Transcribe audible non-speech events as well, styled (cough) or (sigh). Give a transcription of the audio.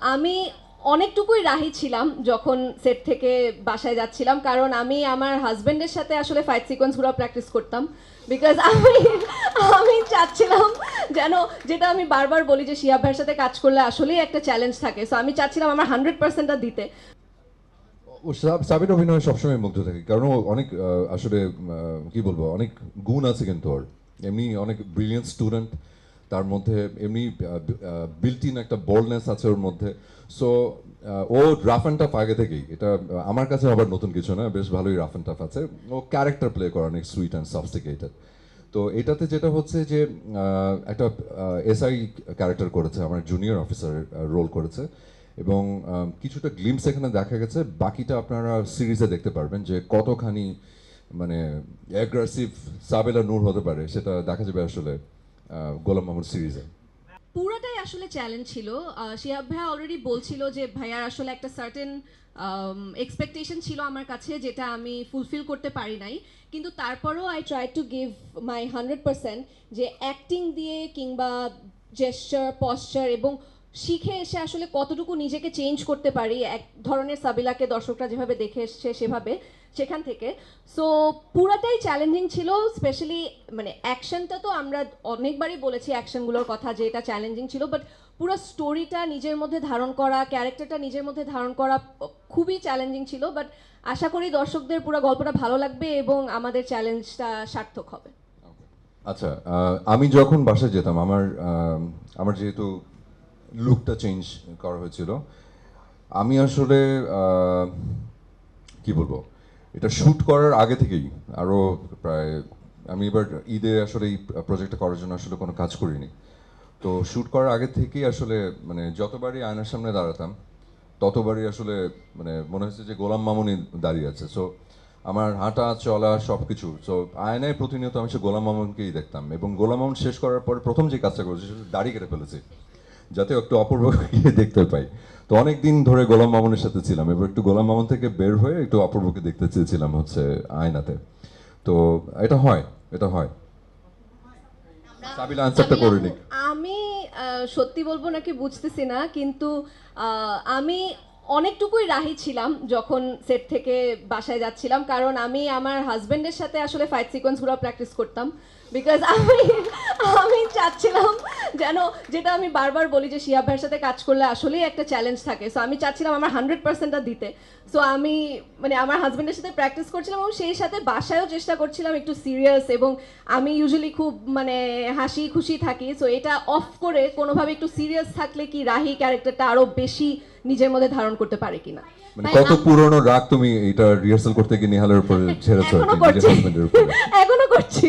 আমি অনেকটুকুই রাহি ছিলাম যখন সেট থেকে বাসায় যাচ্ছিলাম, কারণ আমি আমার হাজবেন্ডের সাথে আসলে ফাইট সিকোয়েন্সগুলো প্র্যাকটিস করতাম। বিকজ আমি আমি চাচ্ছিলাম যেন, যেটা আমি বারবার বলি যে শিয়া ভাইয়ের সাথে কাজ করলে আসলেই একটা চ্যালেঞ্জ থাকে। সো আমি চাচ্ছিলাম আমার হান্ড্রেড পার্সেন্টটা দিতে। ও সাব- সাবির অভিনয় সবসময় মুগ্ধ থাকে, কারণ অনেক আসলে কি বলব, অনেক গুণ আছে কিন্তু ওর। এমনি অনেক ব্রিলিয়েন্ট স্টুডেন্ট তার মধ্যে এমনি বিল্ট ইন একটা বোল্ডনেস আছে ওর মধ্যে। সো ও রাফ অ্যান্ড টাফ আগে থেকেই। এটা আমার কাছে আবার নতুন কিছু না, বেশ ভালোই রাফ অ্যান্ড টাফ আছে। ও ক্যারেক্টার প্লে করে অনেক সুইট অ্যান্ড সফস্টিকেটেড তো এটাতে যেটা হচ্ছে যে একটা এসআই ক্যারেক্টার করেছে, আমার জুনিয়র অফিসার রোল করেছে। এবং কিছুটা গ্লিমস এখানে দেখা গেছে। বাকিটা আপনারা সিরিজে দেখতে পারবেন যে কতখানি মানে অ্যাগ্রেসিভ সাবেলা নূর হতে পারে, সেটা দেখা যাবে আসলে। গোলাম মামুর সিরিজে। পুরোটাই আসলে চ্যালেঞ্জ ছিল। শিহাব ভাইয়া অলরেডি বলছিল যে, ভাইয়ার আসলে একটা সার্টেন এক্সপেকটেশন ছিল আমার কাছে যেটা আমি ফুলফিল করতে পারি নাই। কিন্তু তারপরও I try to give my hundred percent যে অ্যাক্টিং দিয়ে কিংবা জেস্টার পশ্চার এবং শিখে এসে আসলে কতটুকু নিজেকে চেঞ্জ করতে পারি? এক ধরনের সাবিলাকে দর্শকরা যেভাবে দেখে এসছে সেভাবে সেখান থেকে। সো পুরাটাই চ্যালেঞ্জিং ছিল স্পেশালি মানে অ্যাকশনটা তো আমরা অনেকবারই বলেছি অ্যাকশনগুলোর কথা যে এটা চ্যালেঞ্জিং ছিল বাট পুরো স্টোরিটা নিজের মধ্যে ধারণ করা ক্যারেক্টারটা নিজের মধ্যে ধারণ করা খুবই চ্যালেঞ্জিং ছিল বাট আশা করি দর্শকদের পুরো গল্পটা ভালো লাগবে এবং আমাদের চ্যালেঞ্জটা সার্থক হবে। আচ্ছা আমি যখন বাসায় যেতাম, আমার আমার যেহেতু লুকটা চেঞ্জ করা হয়েছিল। আমি আসলে কি বলব, এটা শ্যুট করার আগে থেকেই আরও প্রায়, আমি এবার ঈদে আসলে এই প্রজেক্টটা করার জন্য আসলে কোনো কাজ করিনি। তো শ্যুট করার আগে থেকেই আসলে মানে যতবারই আয়নার সামনে দাঁড়াতাম, ততবারই আসলে মানে মনে হচ্ছে যে গোলাম মামুনি দাঁড়িয়ে আছে। সো আমার হাঁটা, চলা সব কিছু সো আয়নায় প্রতিনিয়ত আমি সে গোলাম মামুনকেই দেখতাম। এবং গোলাম মামুন শেষ করার পরে প্রথম যে কাজটা করেছে, সেটা হচ্ছে দাড়ি কেটে ফেলেছি। যাতে একটু অপূর্ব দেখতে পাই। তো অনেক দিন ধরে গোলাম মামুনের সাথে ছিলাম। এবার একটু গোলাম মামুন থেকে বের হয়ে একটু অপূর্বকে দেখতে চেয়েছিলাম হচ্ছে আয়নাতে। তো এটা হয় এটা হয়। আমি সত্যি বলব নাকি বুঝতেছি না, কিন্তু আমি অনেকটুকুই রাহি ছিলাম যখন সেট থেকে বাসায় যাচ্ছিলাম, কারণ আমি আমার হাজবেন্ডের সাথে আসলে ফাইট সিকোয়েন্সগুলো প্র্যাকটিস করতাম। বিকজ আমি আমি চাচ্ছিলাম যেন যেটা আমি বারবার বলি যে শিয়া ভাইয়ের সাথে কাজ করলে আসলেই একটা চ্যালেঞ্জ থাকে। সো আমি চাচ্ছিলাম আমার হান্ড্রেড পার্সেন্টটা দিতে। সো আমি মানে আমার হাজবেন্ডের সাথে প্র্যাকটিস করছিলাম এবং সেই সাথে বাসায়ও চেষ্টা করছিলাম একটু সিরিয়াস এবং আমি ইউজুয়ালি খুব মানে হাসি খুশি থাকি। সো এটা অফ করে কোনোভাবে একটু সিরিয়াস থাকলে কি রাহি ক্যারেক্টারটা আরও বেশি নিজের মধ্যে ধারণ করতে পারে কিনা? মানে কত পুরনো রাগ তুমি এটা রিহার্সাল করতে গিয়ে নিহালের উপরে ছেড়েছো (laughs) এখনও করছি।